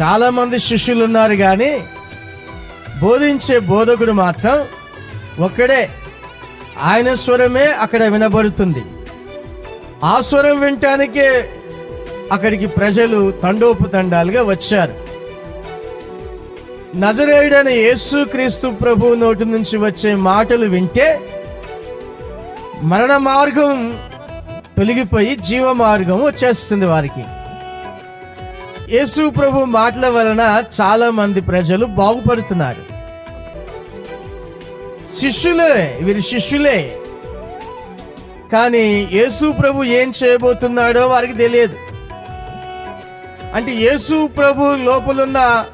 చాలా మంది శిష్యులు ఉన్నారు కానీ బోధించే బోధకుడు మాత్రం ఒక్కడే. ఆయన స్వరమే అక్కడ వినబడుతుంది. ఆ స్వరం వినటానికే అక్కడికి ప్రజలు తండోపతండాలుగా వచ్చారు. నజరేయుడైన యేసు క్రీస్తు ప్రభు నోటి నుంచి వచ్చే మాటలు వింటే మరణ మార్గం తొలగిపోయి జీవ మార్గం వచ్చేస్తుంది వారికి. యేసు ప్రభు మాటల వలన చాలా మంది ప్రజలు బాగుపడుతున్నారు. శిష్యులే వీరి శిష్యులే. కానీ యేసు ప్రభు ఏం చేయబోతున్నాడో వారికి తెలియదు. అంటే యేసు ప్రభు లోపలున్న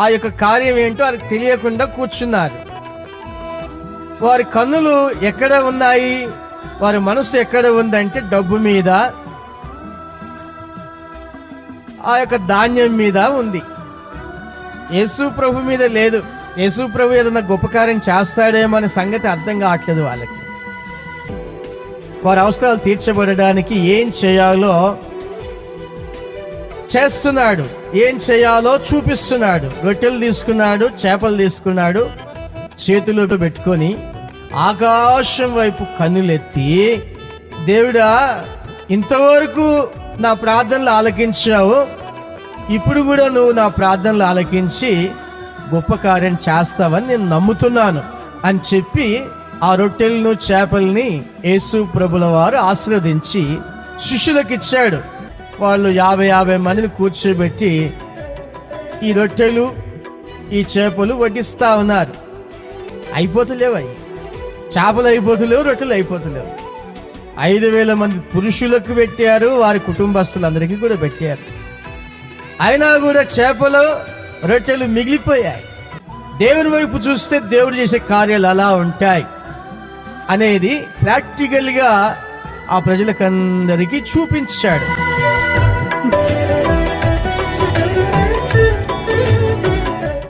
ఆ యొక్క కార్యం ఏంటో వారికి తెలియకుండా కూర్చున్నారు. వారి కన్నులు ఎక్కడ ఉన్నాయి? వారి మనసు ఎక్కడ ఉందంటే డబ్బు మీద ఆ యొక్క ధాన్యం మీద ఉంది. యేసు ప్రభు మీద లేదు. యేసు ప్రభు ఏదైనా గొప్ప కార్యం చేస్తాడేమో అనే సంగతి అర్థం కావట్లేదు వాళ్ళకి. వారి అవసరాలు తీర్చబడడానికి ఏం చేయాలో చేస్తున్నాడు. ఏం చేయాలో చూపిస్తున్నాడు. రొట్టెలు తీసుకున్నాడు చేపలు తీసుకున్నాడు చేతిలోకి పెట్టుకొని ఆకాశం వైపు కన్నులెత్తి దేవుడా ఇంతవరకు నా ప్రార్థనలు ఆలకించావు. ఇప్పుడు కూడా నువ్వు నా ప్రార్థనలు ఆలకించి గొప్ప కార్యం చేస్తావని నేను నమ్ముతున్నాను అని చెప్పి ఆ రొట్టెలను చేపల్ని యేసు ప్రభుల వారు ఆశీర్వదించి శిష్యులకు ఇచ్చాడు. వాళ్ళు యాభై యాభై మందిని కూర్చోబెట్టి ఈ రొట్టెలు ఈ చేపలు వడ్డిస్తా ఉన్నారు. అయిపోతలేవు అవి. చేపలు అయిపోతలేవు రొట్టెలు అయిపోతలేవు. ఐదు వేల మంది పురుషులకు పెట్టారు వారి కుటుంబస్తులందరికీ కూడా పెట్టారు. అయినా కూడా చేపలు రొట్టెలు మిగిలిపోయాయి. దేవుని వైపు చూస్తే దేవుడు చేసే కార్యాలు అలా ఉంటాయి అనేది ప్రాక్టికల్గా ఆ ప్రజలకందరికీ చూపించాడు.